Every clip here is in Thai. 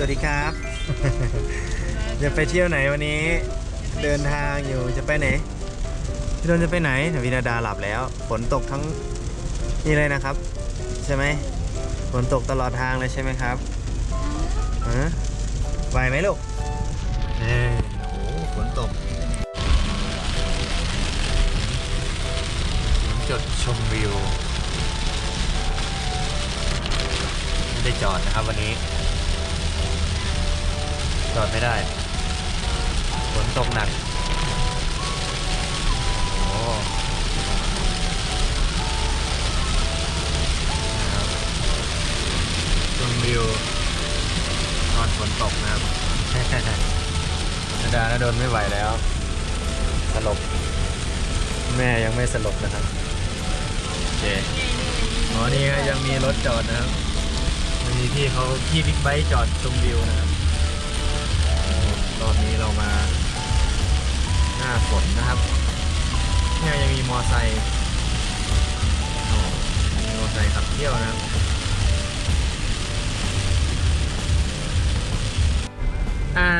สวัสดีครับ จะไปเที่ยวไหนวันนี้ เดินทางอยู่จะไปไหน พี่โดนจะไปไหนวินาดาหลับแล้ว ฝนตกทั้งนี่เลยนะครับ ใช่ไหมฝนตกตลอดทางเลยใช่ไหมครับฮะไหวไหมลูกเอ้ยโอ้ฝนตกจุดชมวิวไม่ได้จอดนะครับวันนี้ จอดไม่ได้ฝนตกหนักโอ้นะครับชมวิวตอนฝนตกนะครับ นาดานาโดนไม่ไหวแล้ว สลบ แม่ยังไม่สลบนะครับ โอเคอ๋อนี่ยังมีรถจอดนะครับมีพี่เขาพี่บิ๊กไบค์จอดชมวิวนะครับ รอบนี้เรามาหน้าฝนนะครับเนี่ยยังมีมอไซค์โอ้มีมอไซค์ขับเที่ยวนะครับอ่า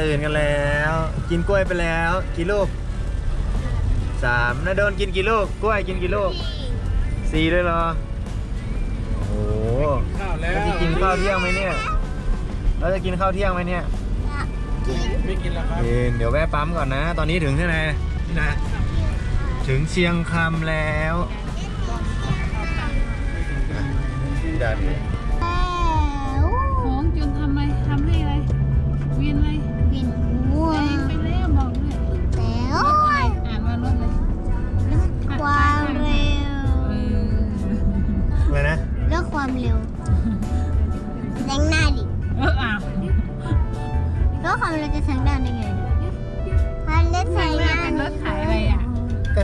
ตื่นกันแล้ว กินกล้วยไปแล้วกี่ลูกสามนาโดนกินกี่ลูกกล้วยกินกี่ลูกสี่ด้วยเหรอโอ้โหข้าวแล้แล้ววจะกินข้าวเที่ยงไหมเนี่ยเราจะกินข้าวเที่ยงไหมเนี่ย ไม่กินแล้วครับเอ็นเดี๋ยวแวะปั๊มก่อนนะ ตอนนี้ถึงที่ไหนที่ไหนถึงเชียงคำแล้วดั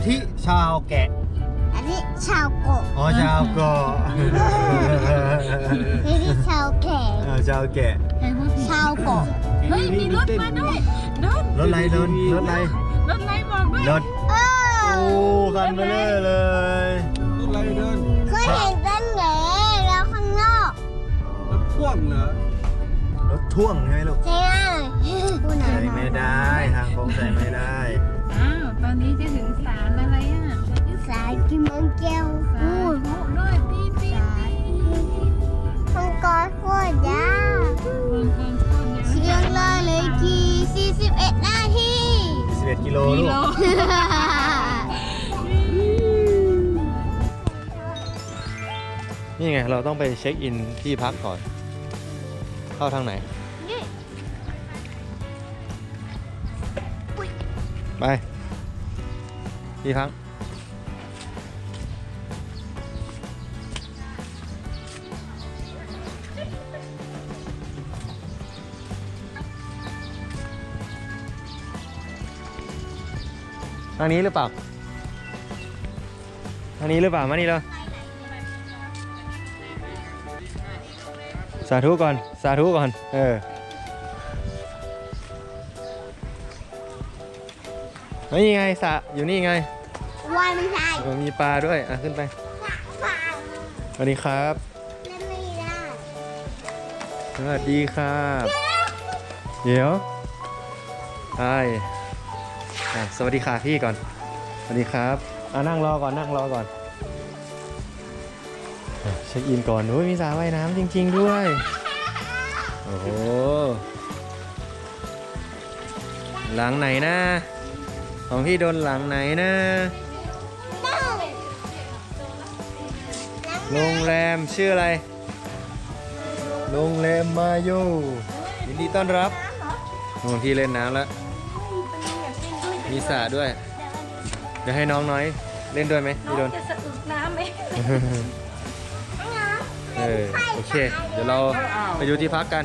ทิชาวแกะ อันนี้ชาวโกะอ๋อชาวเกาะนี่ที่ชาวแขกเออชาวแกะใครพูดผิดชาวโกะเฮ้ย มีรถมาด้วยรถรถอะไรรถรถอะไรรถอะไรบอกด้วยรถเอโอ้อคันเบลอเลยรถอะไรเดินเคยเห็นต้นแหน่แล้วข้างนอกรถพ่วงเหรอรถท่วงใช่ไหมลูกใช่ไหมพูดหน่อใส่ยไม่ได้ทางโค้งใส่ไม่ได้ อ้าว ตอนนี้จะถึง สายกินมังเกลศาลโอ้ด้วยปี๊ปี๊ปี๊มังกรโคตรยาวมังกรโคตรยาวเชียงรายเลยกี่41นาที11กิโลกิลูโลกนี่ไง เราต้องไปเช็คอินที่พักก่อน เข้าทางไหน ไป ที่พักางนี้หรือเปล่าทางนี้หรือเปล่ามานี่เลยสาธุก่อน สาธุก่อน เออเฮ้ยนี่ไงสระอยู่นี่ไงวันไม่ใช่เออมีปลาด้วย อะ ขึ้นไปฟังสวัสดีครับ เล่นไม่ได้สวัสดีครับ เดี๋ยวไป อะสวัสดีค่ะพี่ก่อน สวัสดีครับอะนั่งรอก่อนนั่งรอก่อนอะเช็คอินก่อนอุ้ยมีสระว่ายน้ำจริง ๆ ด้วย โอ้โหหลังไหนนะ ของพี่โดนหลังไหนนะ โรงแรมชื่ออะไร โรงแรมมาโยยินดีต้อนรับโอ้พี่เล่นน้ำแล้ว มีสระด้วย เดี๋ยวให้น้องน้อยเล่นด้วยไหมพี่โดน จะสะอึกน้ำไหมเออโอเค เดี๋ยวเราไปดูที่พักกัน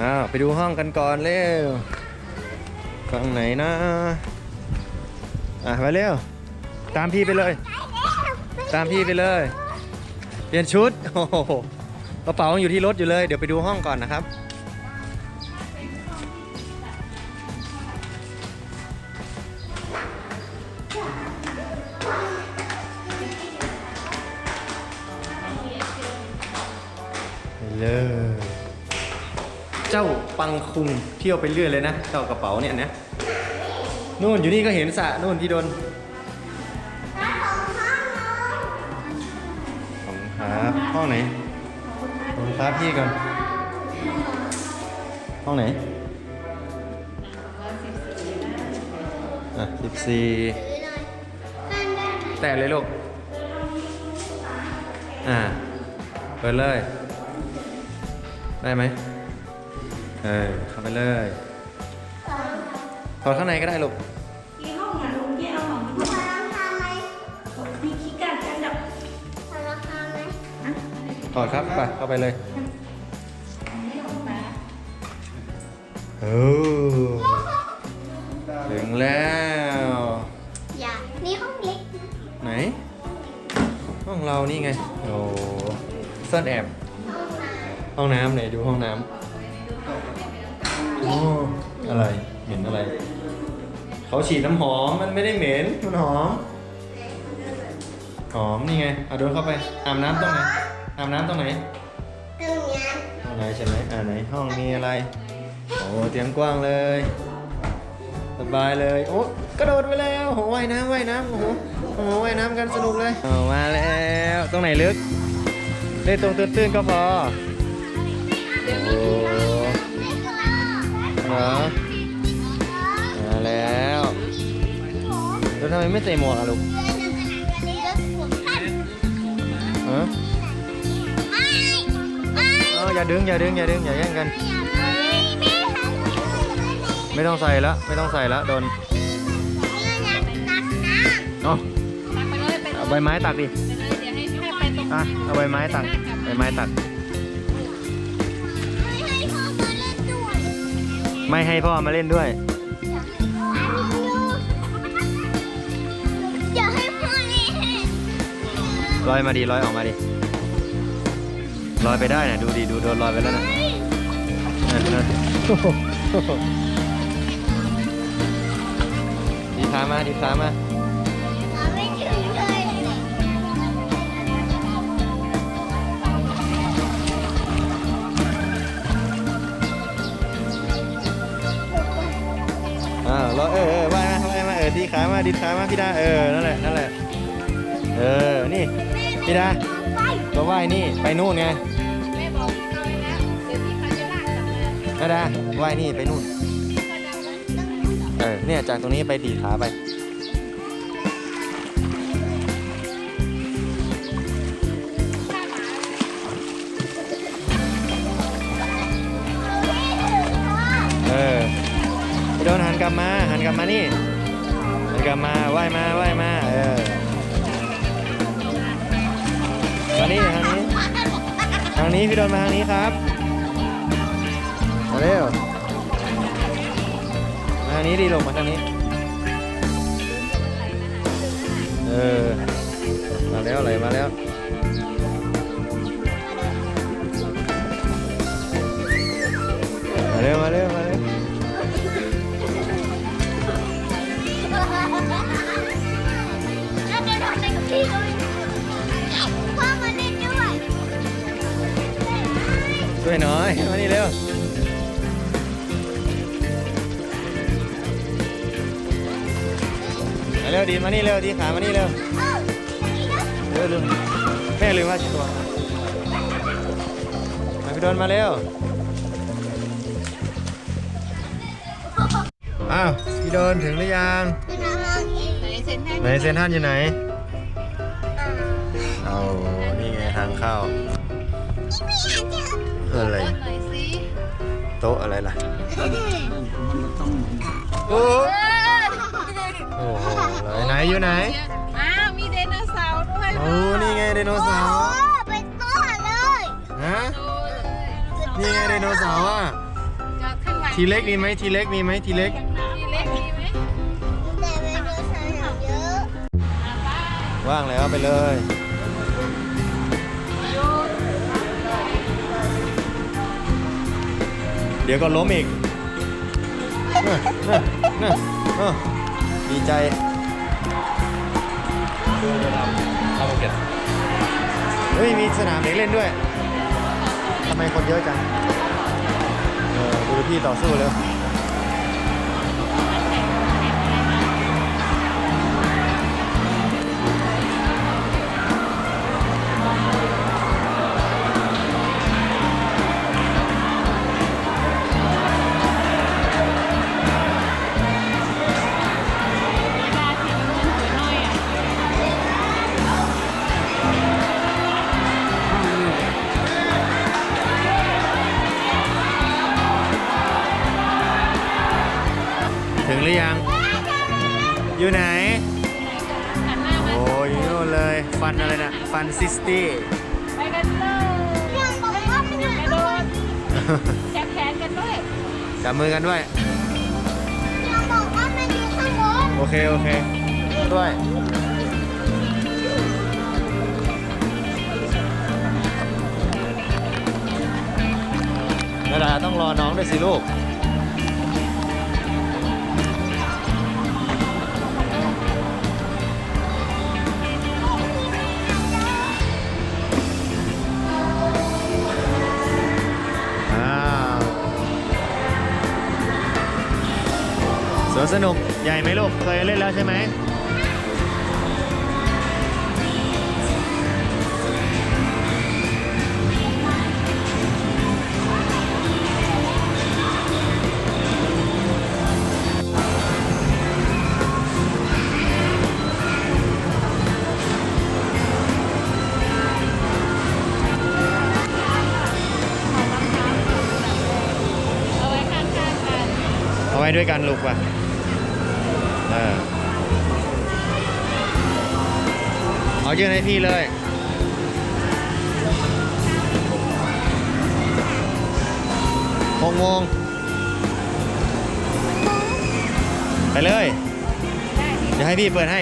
อ้าวไปดูห้องกันก่อนเร็วฝั่งไหนนะ อะไปเร็ว ตามพี่ไปเลย ตามพี่ไปเลย เปลี่ยนชุดโอ้โหกระเป๋ายังอยู่ที่รถอยู่เลย เดี๋ยวไปดูห้องก่อนนะครับ คุงเที่ยวไปเรื่อยเลยนะเจ้ากระเป๋าเนี่ยนะนู่นอยู่นี่ก็เห็นสระนู่นที่โดนขอบคุณครับห้องไหนขอบคุณครับพี่ก่อนห้องไหนอะสิบสี่แตะเลยลูก อ่า เปิดเลย ได้ไหม เออเข้าไปเลยถอดข้างในก็ได้ลูกมีห้องอะลุงเกี่ยวห้องพอราคาไหมมีขี้กัดกันดับพอราคาไหมถอดครับไปเข้าไปเลยโอ้ถึงแล้ว อย่า นี่ห้องเล็ก ไหน ห้องเรานี่ไง โอ้ซ่อนแอบ ห้องน้ำไหนดูห้องน้ำโอะไร เหม็นอะไร เขาฉีดน้ำหอม มันไม่ได้เหม็น มันหอม หอมนี่ไงเอาเดินเข้าไป อาบน้ำตรงไหน อาบน้ำตรงไหนตรงนี้องไหนใช่ไหมอ่าไหนห้องมีอะไร โอ้เตียงกว้างเลย สบายเลย โอ้กระโดดไปแล้วโอ้ว่ายน้ำว่ายน้ำโอ้โหโอ้โหว่ายน้ำกันสนุกเลยเอามาแล้ว ตรงไหนลึก เล่นตรงตื้นๆก็พอโอ้ เหรอมาแล้วแล้วทำไมไม่ใส่หมวกอะลูกฮะเอาอย่าดึงอย่าดึงอย่าดึงอย่าแย่งกัน ไม่ต้องใส่แล้วไม่ต้องใส่แล้วโดนเอาตักไปเลยไปเลเอายใบไม้ตักดิไปเลยเดี๋ยวให้แค่ไปตรงอะเอาใบไม้ตักใบไม้ตัก ไม่ให้พ่อมาเล่นด้วย อย่าให้พ่อเล่นลอยมาดิลอยออกมาดิลอยไปได้นะดูดิดูโดนลอยไปแล้วนะนั่นนั่นดีขามาดีขามา อ่าวลอยเออเออว่ายมาว่ายมาเออดีขามาดีขามาพี่ดาเออนั่นแหละนั่นแหละเออนี่พี่ดาก็ว่ายนี่ไปนู่นไงแม่บอกเขาเลยนะเดี๋ยวพี่เขาจะลากกลับมานาดาว่ายนี่ไปนู่นเออเนี่ยจากตรงนี้ไปดีดขาไป กลับมานี่หันกลับมาว่ายมาว่ายมาเออทางนี้ทางนี้ทางนี้พี่โดนมาทางนี้ครับมาเร็วมาทางนี้ดีลงมาทางนี้เออมาแล้วอะไหลมาแล้ว ช่วยหน่อยมานี่เร็วมาเร็วดีมานี่เร็วดีขามานี่เร็วเออเร็วลืมแม่ลืมว่าชิตัวมาพี่โดนมาเร็วอ้าวพี่โดนถึงหรือยังเป็นอะไรเองไหนเซ็นให้ไหนเซนท่านอยู่ไหนเอานี่ไงทางเข้า อะไรรถหน่อยสิโต๊ะอะไรล่ะมันต้องโอ้โอ้โหไหนอยู่ไหน อ้าวมีไดโนเสาร์ด้วยโอ้ นี่ไงไดโนเสาร์เป็นตัวเลยฮะโอ้เลยนี่ไงไดโนเสาร์อะ จอดข้างหลังทีเล็กมีไหมทีเล็กมีไหมทีเล็ก ทีเล็กมีไหมแต่เป็นตัวสาวเยอะ ว่างแล้วไปเลย เดี๋ยวก็ล้มอีกน่ะน่ะน่ะอ้อดีใจเฮ้ยมีสนามเด็กเล่นด้วยทำไมคนเยอะจังเออดูพี่ต่อสู้เร็ว ถึงหรือยัง อยู่ไหนหันหน้ามาโอ้ยอยู่โน่นเลย ฟันอะไรนะ ฟันซิสตี้ ไปกันเลยยังบอกว่ามันอยู่กระข้างโดบดนจับแขนกันด้วย จับมือกันด้วยยังบอกว่ามันอยู่ข้างบนโอเค โอเค ด้วยนาดาต้องรอน้องด้วยสิลูก สนุกใหญ่ไหมลูกเคยเล่นแล้วใช่ไหมเอาไว้ข้างๆกันเอาไว้ด้วยกันลูกว่ะ เออเอายื่นให้พี่เลย หกโมงไปเลยเดี๋ยวให้พี่เปิดให้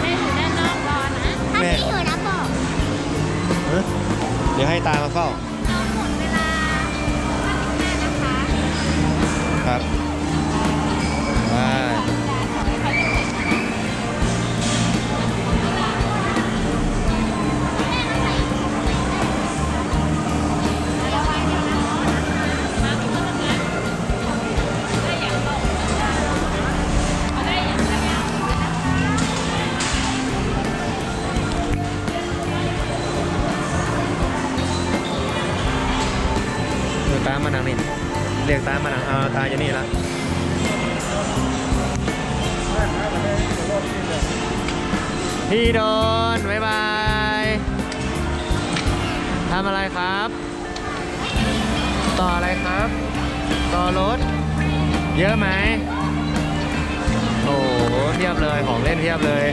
แม่อยู่ด้านนอกรอนะ ถ้าแม่ พี่อยู่นะบอกเอ้ยเดี๋ยวให้ตามาเฝ้า เรียกตามมานังเอาตาอยู่นี่ละพี่โดนบ๊ายบายทำอะไรครับ ต่ออะไรครับ ต่อรถ เยอะไหมโอ้โหเทียบเลยของเล่นเทียบเลย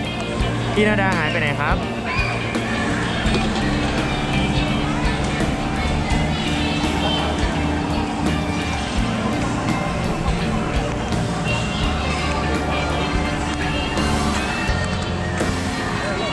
พี่นาดาหายไปไหนครับ